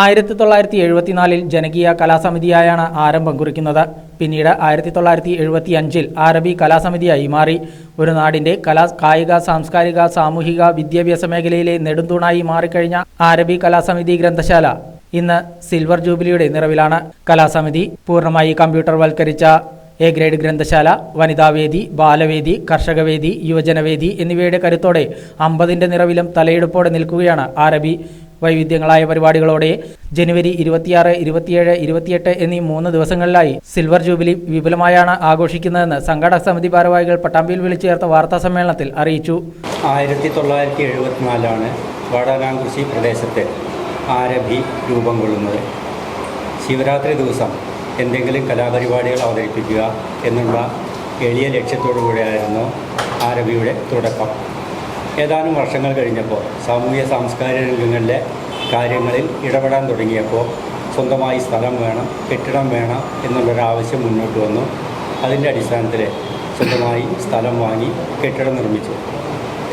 ആയിരത്തി തൊള്ളായിരത്തി എഴുപത്തിനാലിൽ ജനകീയ കലാസമിതിയായാണ് ആരംഭം കുറിക്കുന്നത്. പിന്നീട് ആയിരത്തി തൊള്ളായിരത്തി എഴുപത്തി അഞ്ചിൽ അറബി കലാസമിതിയായി മാറി. ഒരു നാടിന്റെ കലാ കായിക സാംസ്കാരിക സാമൂഹിക വിദ്യാഭ്യാസ മേഖലയിലെ നെടുന്തൂണായി മാറിക്കഴിഞ്ഞ അറബി കലാസമിതി ഗ്രന്ഥശാല ഇന്ന് സിൽവർ ജൂബിലിയുടെ നിറവിലാണ്. കലാസമിതി പൂർണമായി കമ്പ്യൂട്ടർവൽക്കരിച്ച എ ഗ്രേഡ് ഗ്രന്ഥശാല വനിതാവേദി ബാലവേദി കർഷകവേദി യുവജനവേദി എന്നിവയുടെ കരുത്തോടെ അമ്പതിന്റെ നിറവിലും തലയെടുപ്പോടെ നിൽക്കുകയാണ് ആരബി വൈവിധ്യങ്ങളായ പരിപാടികളോടെ ജനുവരി ഇരുപത്തിയാറ് ഇരുപത്തിയേഴ് ഇരുപത്തിയെട്ട് എന്നീ മൂന്ന് ദിവസങ്ങളിലായി സിൽവർ ജൂബിലി വിപുലമായാണ് ആഘോഷിക്കുന്നതെന്ന് സംഘാടക സമിതി ഭാരവാഹികൾ പട്ടാമ്പിയിൽ വിളിച്ചു ചേർത്ത വാർത്താ സമ്മേളനത്തിൽ അറിയിച്ചു. ആയിരത്തി തൊള്ളായിരത്തി എഴുപത്തിനാലാണ് വാടാനാംകുറിശി പ്രദേശത്തെ ആരഭി രൂപം കൊള്ളുന്നത്. ശിവരാത്രി ദിവസം എന്തെങ്കിലും കലാപരിപാടികൾ അവതരിപ്പിക്കുക എന്നുള്ള എളിയ ലക്ഷ്യത്തോടു കൂടിയായിരുന്നു ആരഭിയുടെ തുടക്കം. ഏതാനും വർഷങ്ങൾ കഴിഞ്ഞപ്പോൾ സാമൂഹ്യ സാംസ്കാരിക രംഗങ്ങളിലെ കാര്യങ്ങളിൽ ഇടപെടാൻ തുടങ്ങിയപ്പോൾ സ്വന്തമായി സ്ഥലം വേണം കെട്ടിടം വേണം എന്നുള്ളൊരാവശ്യം മുന്നോട്ട് വന്നു. അതിന്റെ അടിസ്ഥാനത്തിൽ സ്വന്തമായി സ്ഥലം വാങ്ങി കെട്ടിടം നിർമ്മിച്ചു.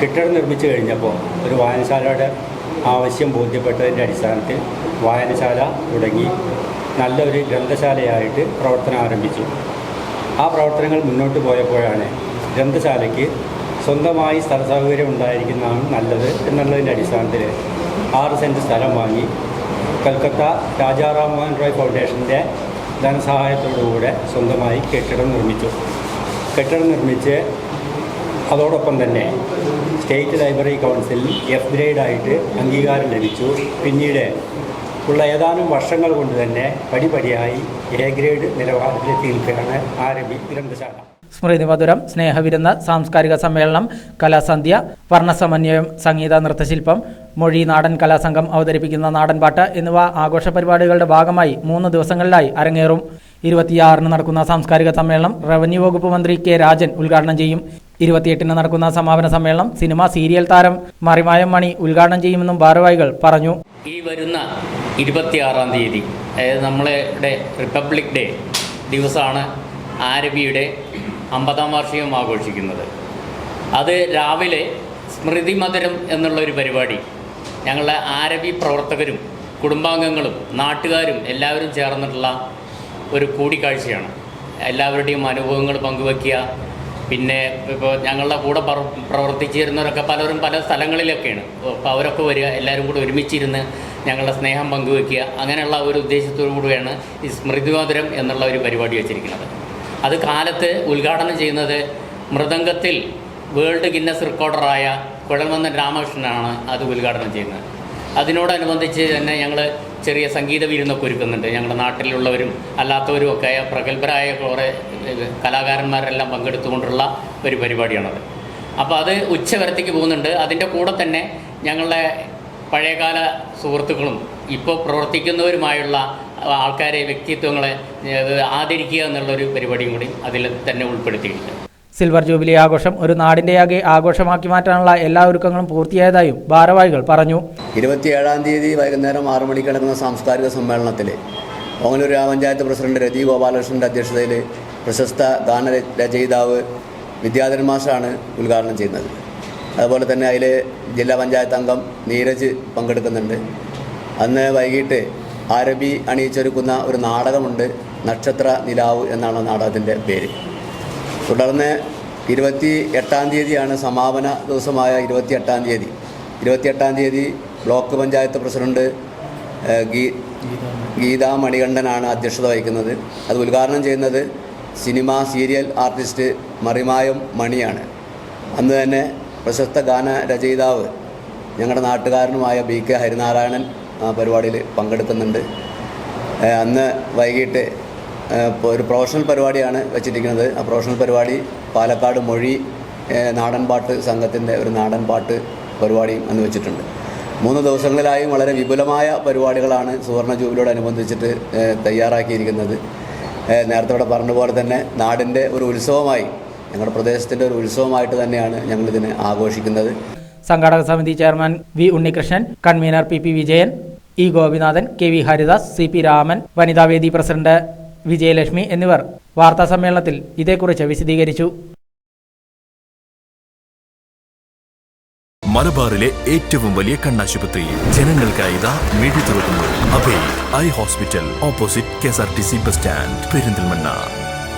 കെട്ടിടം നിർമ്മിച്ചു കഴിഞ്ഞപ്പോൾ ഒരു വായനശാലയുടെ ആവശ്യം ബോധ്യപ്പെട്ടതിന്റെ അടിസ്ഥാനത്തിൽ വായനശാല തുടങ്ങി. നല്ലൊരു ഗ്രന്ഥശാലയായിട്ട് പ്രവർത്തനം ആരംഭിച്ചു. ആ പ്രവർത്തനങ്ങൾ മുന്നോട്ട് പോയപ്പോഴാണ് ഗ്രന്ഥശാലയ്ക്ക് സ്വന്തമായി സ്ഥല സൗകര്യം ഉണ്ടായിരിക്കുന്നതാണ് നല്ലത് എന്നുള്ളതിന്റെ അടിസ്ഥാനത്തിൽ ആറ് സെന്റ് സ്ഥലം വാങ്ങി കൽക്കത്ത രാജാറാം മോഹൻ റോയ് ഫൗണ്ടേഷന്റെ ധനസഹായത്തോടുകൂടെ സ്വന്തമായി കെട്ടിടം നിർമ്മിച്ചു. കെട്ടിടം നിർമ്മിച്ച് അതോടൊപ്പം തന്നെ സ്റ്റേറ്റ് ലൈബ്രറി കൗൺസിലിൽ എഫ് ഗ്രേഡായിട്ട് അംഗീകാരം ലഭിച്ചു. പിന്നീട് ഉള്ള ഏതാനും വർഷങ്ങൾ കൊണ്ട് തന്നെ പടിപടിയായി എ ഗ്രേഡ് നിലവാരത്തിലെത്തിയിരിക്കുകയാണ് ആരംഭി ഗ്രന്ഥശാല. സ്മൃതി മധുരം സ്നേഹവിരുന്ന് സാംസ്കാരിക സമ്മേളനം കലാസന്ധ്യ വർണസമന്വയം സംഗീത നൃത്തശില്പം മൊഴി നാടൻ കലാസംഘം അവതരിപ്പിക്കുന്ന നാടൻപാട്ട് എന്നിവ ആഘോഷ പരിപാടികളുടെ ഭാഗമായി മൂന്ന് ദിവസങ്ങളിലായി അരങ്ങേറും. ഇരുപത്തിയാറിന് നടക്കുന്ന സാംസ്കാരിക സമ്മേളനം റവന്യൂ വകുപ്പ് മന്ത്രി കെ രാജൻ ഉദ്ഘാടനം ചെയ്യും. ഇരുപത്തിയെട്ടിന് നടക്കുന്ന സമാപന സമ്മേളനം സിനിമ സീരിയൽ താരം മറിമായം മണി ഉദ്ഘാടനം ചെയ്യുമെന്നും ഭാരവാഹികൾ പറഞ്ഞു. ഈ വരുന്ന ഇരുപത്തിയാറാം തീയതി അതായത് നമ്മളുടെ റിപ്പബ്ലിക് ഡേ ദിവസമാണ് ആരബിയുടെ അമ്പതാം വാർഷികം ആഘോഷിക്കുന്നത്. അത് രാവിലെ സ്മൃതി മധുരം എന്നുള്ള ഒരു പരിപാടി. ഞങ്ങളുടെ ആരബി പ്രവർത്തകരും കുടുംബാംഗങ്ങളും നാട്ടുകാരും എല്ലാവരും ചേർന്നിട്ടുള്ള ഒരു കൂടിക്കാഴ്ചയാണ്. എല്ലാവരുടെയും അനുഭവങ്ങൾ പങ്കുവയ്ക്കുക പിന്നെ ഇപ്പോൾ ഞങ്ങളുടെ കൂടെ പ്രവർത്തിച്ചിരുന്നവരൊക്കെ പലരും പല സ്ഥലങ്ങളിലൊക്കെയാണ്. അപ്പോൾ അവരൊക്കെ വരിക എല്ലാവരും കൂടെ ഒരുമിച്ചിരുന്ന് ഞങ്ങളുടെ സ്നേഹം പങ്കുവെക്കുക. അങ്ങനെയുള്ള ഒരു ഉദ്ദേശത്തോടു കൂടിയാണ് ഈ സ്മൃതിമധുരം എന്നുള്ള ഒരു പരിപാടി വെച്ചിരിക്കുന്നത്. അത് കാലത്ത് ഉദ്ഘാടനം ചെയ്യുന്നത് മൃദംഗത്തിൽ വേൾഡ് ഗിന്നസ് റെക്കോർഡറായ കുഴൽമന്ദൻ രാമകൃഷ്ണനാണ് അത് ഉദ്ഘാടനം ചെയ്യുന്നത്. അതിനോടനുബന്ധിച്ച് തന്നെ ഞങ്ങൾ ചെറിയ സംഗീത വിരുന്നൊക്കെ ഒരുക്കുന്നുണ്ട്. ഞങ്ങളുടെ നാട്ടിലുള്ളവരും അല്ലാത്തവരും ഒക്കെ പ്രഗത്ഭരായ കുറേ കലാകാരന്മാരെല്ലാം പങ്കെടുത്തുകൊണ്ടുള്ള ഒരു പരിപാടിയാണത്. അപ്പോൾ അത് ഉച്ചവരത്തേക്ക് പോകുന്നുണ്ട്. അതിന്റെ കൂടെ തന്നെ ഞങ്ങളുടെ പഴയകാല സുഹൃത്തുക്കളും ഇപ്പോൾ പ്രവർത്തിക്കുന്നവരുമായുള്ള ആൾക്കാരെ വ്യക്തിത്വങ്ങളെ ആദരിക്കുക എന്നുള്ളൊരു പരിപാടിയും കൂടി അതിൽ തന്നെ ഉൾപ്പെടുത്തിയിട്ടുണ്ട്. സിൽവർ ജൂബിലി ആഘോഷം ഒരു നാടിന്റെയാകെ ആഘോഷമാക്കി മാറ്റാനുള്ള എല്ലാ ഒരുക്കങ്ങളും പൂർത്തിയായതായും ഭാരവാഹികൾ പറഞ്ഞു. ഇരുപത്തിയേഴാം തീയതി വൈകുന്നേരം ആറു മണിക്ക് നടക്കുന്ന സാംസ്കാരിക സമ്മേളനത്തിൽ ഓങ്ങനൂർ ഗ്രാമപഞ്ചായത്ത് പ്രസിഡന്റ് രതി ഗോപാലകൃഷ്ണന്റെ അധ്യക്ഷതയിൽ പ്രശസ്ത ഗാന രചയിതാവ് വിദ്യാധരൻ മാഷാണ് ഉദ്ഘാടനം ചെയ്യുന്നത്. അതുപോലെ തന്നെ അതിൽ ജില്ലാ പഞ്ചായത്ത് അംഗം നീരജ് പങ്കെടുക്കുന്നുണ്ട്. അന്ന് വൈകിട്ട് ആരബി അണിയിച്ചൊരുക്കുന്ന ഒരു നാടകമുണ്ട് നക്ഷത്ര നിലാവ് എന്നാണ് നാടകത്തിന്റെ പേര്. തുടർന്ന് ഇരുപത്തി എട്ടാം തീയതിയാണ് സമാപന ദിവസമായ ഇരുപത്തി എട്ടാം തീയതി. ഇരുപത്തി എട്ടാം തീയതി ബ്ലോക്ക് പഞ്ചായത്ത് പ്രസിഡന്റ് ഗീ ഗീതാ മണികണ്ഠനാണ് അധ്യക്ഷത വഹിക്കുന്നത്. അത് ഉദ്ഘാടനം ചെയ്യുന്നത് സിനിമ സീരിയൽ ആർട്ടിസ്റ്റ് മറിമായം മണിയാണ്. അന്ന് തന്നെ പ്രശസ്ത ഗാന രചയിതാവ് ഞങ്ങളുടെ നാട്ടുകാരനുമായ ബി കെ ഹരിനാരായണൻ ആ പരിപാടിയിൽ പങ്കെടുക്കുന്നുണ്ട്. അന്ന് വൈകിട്ട് ഒരു പ്രൊഫഷണൽ പരിപാടിയാണ് വെച്ചിരിക്കുന്നത്. ആ പ്രൊഫഷണൽ പരിപാടി പാലക്കാട് മൊഴി നാടൻപാട്ട് സംഘത്തിന്റെ ഒരു നാടൻപാട്ട് പരിപാടിയും അന്ന് വെച്ചിട്ടുണ്ട്. മൂന്ന് ദിവസങ്ങളിലായും വളരെ വിപുലമായ പരിപാടികളാണ് സുവർണ ജൂബിലിയോടനുബന്ധിച്ചിട്ട് തയ്യാറാക്കിയിരിക്കുന്നത്. നേരത്തെ ഇവിടെ പറഞ്ഞ പോലെ തന്നെ നാടിന്റെ ഒരു ഉത്സവമായി ഞങ്ങളുടെ പ്രദേശത്തിന്റെ ഒരു ഉത്സവമായിട്ട് തന്നെയാണ് ഞങ്ങളിതിനെ ആഘോഷിക്കുന്നത്. സംഘാടക സമിതി chairman V Unnikrishnan convener P P Vijayan E Gopinathan K V Haridas C P Raman വനിതാവേദി പ്രസിഡന്റ് വിജയലക്ഷ്മി എന്നിവർ വാർത്താ സമ്മേളനത്തിൽ ഇതേക്കുറിച്ച് വിശദീകരിച്ചു. മലബാറിലെ ഏറ്റവും വലിയ കണ്ണാശുപത്രി. ജനങ്ങൾക്കായി മിഴി തുറക്കുന്നു Abhay eye hospital opposite K S R T C bus stand Perinthalmanna.